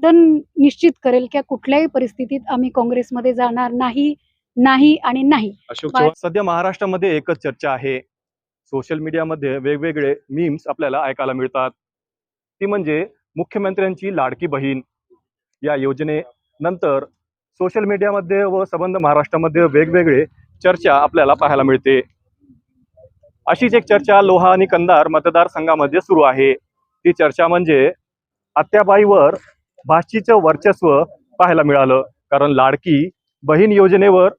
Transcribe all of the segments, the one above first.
Done निश्चित करेल की कुठल्याही परिस्थितीत आम्ही काँग्रेसमध्ये जाणार नाही नाही आणि नाही. अशोक चव्हाण सध्या महाराष्ट्रामध्ये एकच चर्चा आहे. सोशल मीडियामध्ये वेगवेगळे मीम्स आपल्याला ऐकायला मिळतात. ती म्हणजे मुख्यमंत्र्यांची लाडकी बहीण या योजनेनंतर सोशल मीडियामध्ये व संबंध महाराष्ट्रामध्ये वेगवेगळे चर्चा आपल्याला पाहायला मिळते. अशीच एक चर्चा लोहा आणि कंधार मतदारसंघामध्ये सुरू आहे. ती चर्चा म्हणजे आत्याबाईवर भाषीचं वर्चस्व पाहायला मिळालं. कारण लाडकी बहीण योजनेवर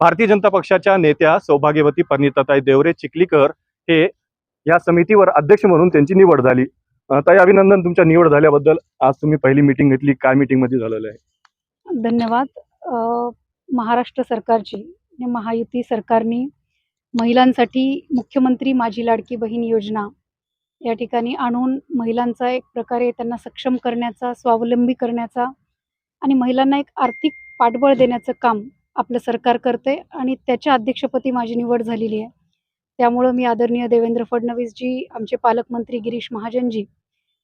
भारतीय जनता पक्षाच्या नेत्या सौभाग्यवती परिणिताताई देवरे चिखलीकर हे या समितीवर अध्यक्ष म्हणून त्यांची निवड झाली. ताई अभिनंदन तुमच्या निवड झाल्याबद्दल. आज तुम्ही पहिली मीटिंग घेतली. काय मीटिंगमध्ये झालेलं आहे? धन्यवाद. महाराष्ट्र सरकारची आणि महायुती सरकारने महिलांसाठी मुख्यमंत्री माझी लाडकी बहीण योजना या ठिकाणी आणून महिलांचा एक प्रकारे त्यांना सक्षम करण्याचा स्वावलंबी करण्याचा आणि महिलांना एक आर्थिक पाठबळ देण्याचं काम आपलं सरकार करते आणि त्याच्या अध्यक्षपदी माझी निवड झालेली आहे. त्यामुळं मी आदरणीय देवेंद्र फडणवीसजी आमचे पालकमंत्री गिरीश महाजनजी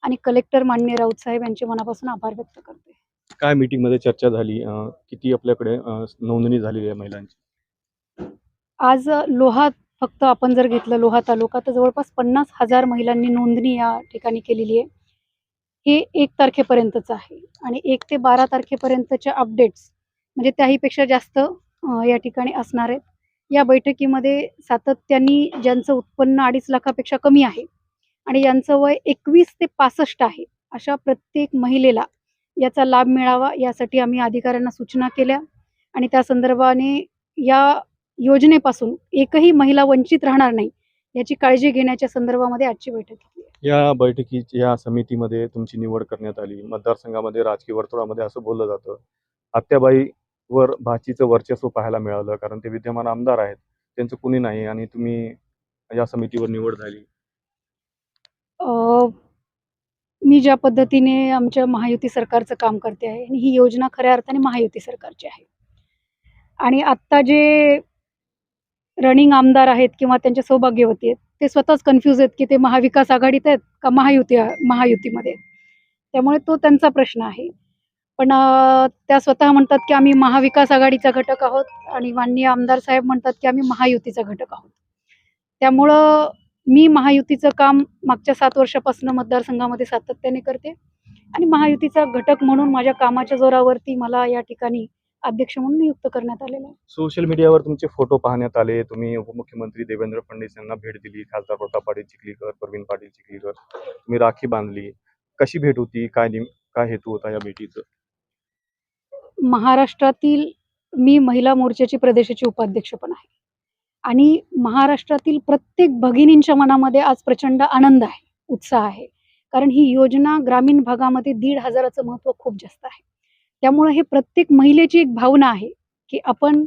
आणि कलेक्टर मान्य राऊत साहेब यांचे मनापासून आभार व्यक्त करते. काय मीटिंगमध्ये चर्चा झाली? किती आपल्याकडे नोंदणी झालेली आहे महिलांची? आज लोहा फक्त आपण जर घेतलं लोहा तालुका तर जवळपास पन्नास हजार महिलांनी नोंदणी या ठिकाणी केलेली आहे. हे एक तारखेपर्यंतच आहे आणि एक ते बारा तारखेपर्यंतच्या अपडेट्स म्हणजे त्याहीपेक्षा जास्त या ठिकाणी असणार आहेत. या बैठकीमध्ये सातत्याने ज्यांचं उत्पन्न अडीच लाखापेक्षा कमी आहे आणि यांचं वय एकवीस ते पासष्ट आहे अशा प्रत्येक महिलेला याचा लाभ मिळावा यासाठी आम्ही अधिकाऱ्यांना सूचना केल्या आणि त्या संदर्भाने या योजनेपासून एकही महिला वंचित राहणार नाही याची काळजी घेण्याच्या संदर्भामध्ये आजची बैठक घेतली. या बैठकीत या समितीमध्ये तुमची निवड करण्यात आली. मतदारसंघामध्ये राजकीय वर्तुळामध्ये असं बोललं जातं. आत्याबाईवर भाचीचं वर्चस्व पाहायला मिळालं कारण ते विद्यमान आमदार आहेत. त्यांचं कुणी नाही आणि तुम्ही या समितीवर निवड झाली. अ, मी ज्या पद्धतीने आमच्या महायुती सरकारचं काम करते आहे आणि ही योजना खऱ्या अर्थाने महायुती सरकारची आहे. आणि आत्ता जे रनिंग आमदार आहेत किंवा त्यांच्या सौभाग्यवती आहेत ते स्वतःच कन्फ्यूज आहेत की ते महाविकास आघाडीत आहेत का महायुती महायुतीमध्ये त्यामुळे तो त्यांचा प्रश्न आहे. पण त्या स्वतः म्हणतात की आम्ही महाविकास आघाडीचा घटक आहोत आणि माननीय आमदार साहेब म्हणतात की आम्ही महायुतीचा घटक आहोत. त्यामुळं मी महायुतीचं काम मागच्या सात वर्षापासून मतदारसंघामध्ये सातत्याने करते आणि महायुतीचा घटक म्हणून माझ्या कामाच्या जोरावरती मला या ठिकाणी अध्यक्ष म्हणून नियुक्त करण्यात आलेलं आहे. सोशल मीडियावर तुमचे फोटो पाहण्यात आले तुम्ही उपमुख्यमंत्री देवेंद्र फडणवीस यांना भेट दिली खासदार प्रताप पाटील चिखलीकर प्रवीण पाटील चिखलीकर तुम्ही राखी बांधली. कशी भेट होती? काय नेम काय हेतू होता या भेटीचं? महाराष्ट्रातील मी महिला मोर्चाची प्रदेशाची उपाध्यक्ष पण आहे. आणि महाराष्ट्रातील प्रत्येक भगिनींच्या मनामध्ये आज प्रचंड आनंद आहे उत्साह आहे. कारण ही योजना ग्रामीण भागामध्ये दीड हजाराचं महत्त्व खूप जास्त आहे. त्यामुळं हे प्रत्येक महिलेची एक भावना आहे की आपण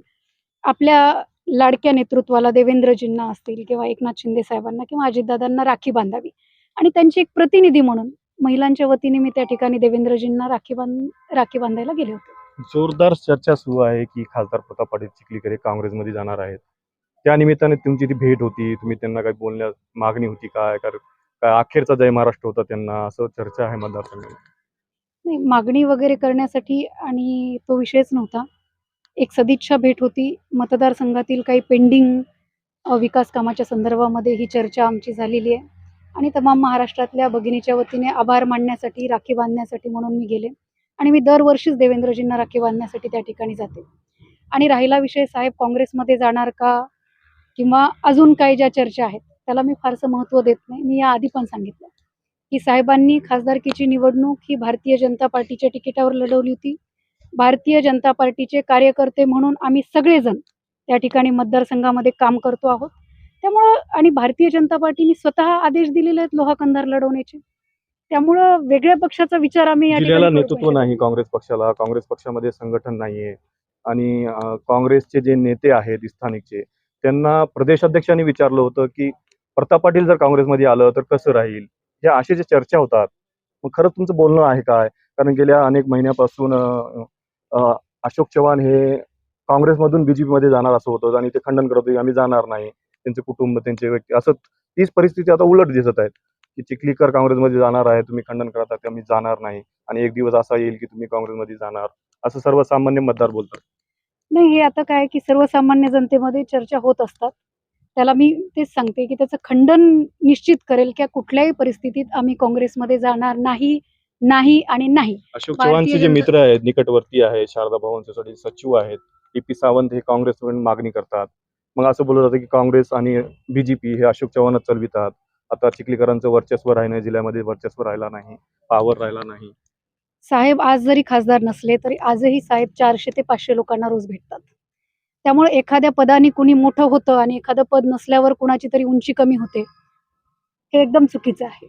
आपल्या लाडक्या नेतृत्वाला देवेंद्रजींना असतील किंवा एकनाथ शिंदे साहेबांना किंवा अजितदादांना राखी बांधावी. आणि त्यांची एक प्रतिनिधी म्हणून महिलांच्या वतीने मी त्या ठिकाणी देवेंद्रजींना राखी बांध राखी बांधायला गेले होते. जोरदार चर्चा सुरू आहे की खासदार प्रताप पाटील चिखलीकर हे काँग्रेसमध्ये जाणार आहेत. त्या निमित्ताने तुमची ती भेट होती तुम्ही त्यांना काही बोलण्यास मागणी होती काय? कारण काय अखेरचा जय महाराष्ट्र होता त्यांना असं चर्चा आहे मतदारसंघात नाही मागणी वगैरे करण्यासाठी आणि तो विषयच नव्हता. एक सदिच्छा भेट होती. मतदारसंघातील काही पेंडिंग विकास कामाच्या संदर्भामध्ये ही चर्चा आमची झालेली आहे. आणि तमाम महाराष्ट्रातल्या भगिनीच्या वतीने आभार मानण्यासाठी राखी बांधण्यासाठी म्हणून मी गेले. आणि मी दरवर्षीच देवेंद्रजींना राखी बांधण्यासाठी त्या ठिकाणी जाते. आणि राहिला विषय साहेब काँग्रेसमध्ये जाणार का? किंवा अजून काही ज्या चर्चा आहेत त्याला मी फारसं महत्त्व देत नाही. मी याआधी पण सांगितलं. की साहेबांनी खासदारकीची निवडणूक ही भारतीय जनता पार्टीच्या तिकिटावर लढवली होती. भारतीय जनता पार्टीचे कार्यकर्ते म्हणून आम्ही सगळेजण त्या ठिकाणी मतदारसंघामध्ये काम करतो आहोत. त्यामुळं आणि भारतीय जनता पार्टीने स्वतः आदेश दिलेले आहेत लोहा कंधार लढवण्याचे. त्यामुळं वेगळ्या पक्षाचा विचार आम्ही नेतृत्व नाही काँग्रेस पक्षाला. काँग्रेस पक्षामध्ये संघटन नाहीये. आणि काँग्रेसचे जे नेते आहेत स्थानिकचे त्यांना प्रदेशाध्यक्षांनी विचारलं होतं की प्रताप पाटील जर काँग्रेसमध्ये आलं तर कसं राहील? ह्या अशा ज्या चर्चा होतात. मग खरंच तुमचं बोलणं आहे काय? कारण गेल्या अनेक महिन्यापासून अशोक चव्हाण हे काँग्रेसमधून बीजेपी मध्ये जाणार असं होतं आणि ते खंडन करत होते आम्ही जाणार नाही. त्यांचे कुटुंब त्यांचे व्यक्ती असं तीच परिस्थिती आता उलट दिसत आहेत. की चिखलीकर काँग्रेसमध्ये जाणार आहे तुम्ही खंडन करता ते आम्ही जाणार नाही. आणि एक दिवस असा येईल की तुम्ही काँग्रेसमध्ये जाणार. असं सर्वसामान्य मतदार बोलतात. नाही हे आता काय की सर्वसामान्य जनतेमध्ये चर्चा होत असतात. त्याला मी तेच सांगते की त्याचं खंडन निश्चित करेल की कुठल्याही परिस्थितीत आम्ही काँग्रेसमध्ये जाणार नाही नाही आणि नाही. अशोक चव्हाणचे जे मित्र आहेत निकटवर्ती आहेत शारदा भवन सोसायटी सचिव आहेत टी पी सावंत हे काँग्रेसकडून मागणी करतात. मग असं बोललं जातं की काँग्रेस आणि बीजेपी हे अशोक चव्हाणच चालवितात. आता चिखलीकरांचं वर्चस्व राहिलं जिल्ह्यामध्ये वर्चस्व राहिला नाही पावर राहिला नाही. साहेब आज जरी खासदार नसले तरी आजही साहेब चारशे ते पाचशे लोकांना रोज भेटतात. त्यामुळे एखाद्या पदाने कुणी मोठं होतं आणि एखादं पद नसल्यावर कुणाची तरी उंची कमी होते. हे एकदम चुकीचं आहे.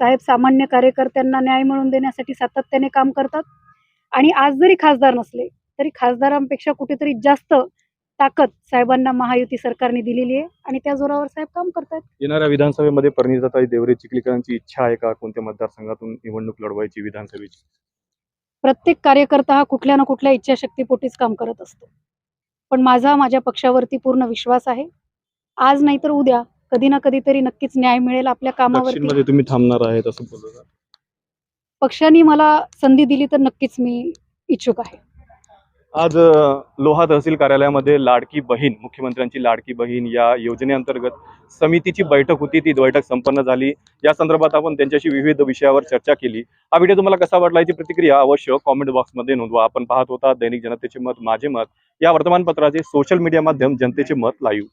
साहेब सामान्य कार्यकर्त्यांना न्याय मिळवून देण्यासाठी सातत्याने काम करतात. आणि आज जरी खासदार नसले तरी खासदारांपेक्षा कुठेतरी जास्त ताकद साहेबांना महायुती सरकारने दिलेली आहे आणि त्या जोरावर साहेब काम करतात येणाऱ्या विधानसभेमध्ये परिणिताताई देवरे चिखलीकरांची इच्छा आहे का? कोणत्या मतदारसंघातून निवडणूक लढवायची विधानसभेची? प्रत्येक कार्यकर्ता हा कुठल्या ना कुठल्या इच्छाशक्तीपोटीच काम करत असतो. पण माझा माझ्या पक्षावरती पूर्ण विश्वास आहे. आज नाही तर उद्या कधी ना कधीतरी नक्कीच न्याय मिळेल आपल्या कामावरती. तुम्ही थांबणार आहेत असं बोललं जातं. पक्षाने मला संधी दिली तर नक्कीच मी इच्छुक आहे. आज लोहा तहसील कार्यालयामध्ये लाडकी बहीण मुख्यमंत्र्यांची लाडकी बहीण या योजनेअंतर्गत समितीची बैठक होती. ती बैठक संपन्न झाली. या संदर्भात आपण त्यांच्याशी विविध विषयावर चर्चा केली. हा व्हिडिओ तुम्हाला कसा वाटला याची प्रतिक्रिया अवश्य कॉमेंट बॉक्समध्ये नोंदवा. आपण पाहत होता दैनिक जनतेचे मत माझे मत या वर्तमानपत्राचे सोशल मीडिया माध्यम जनतेचे मत लाईव्ह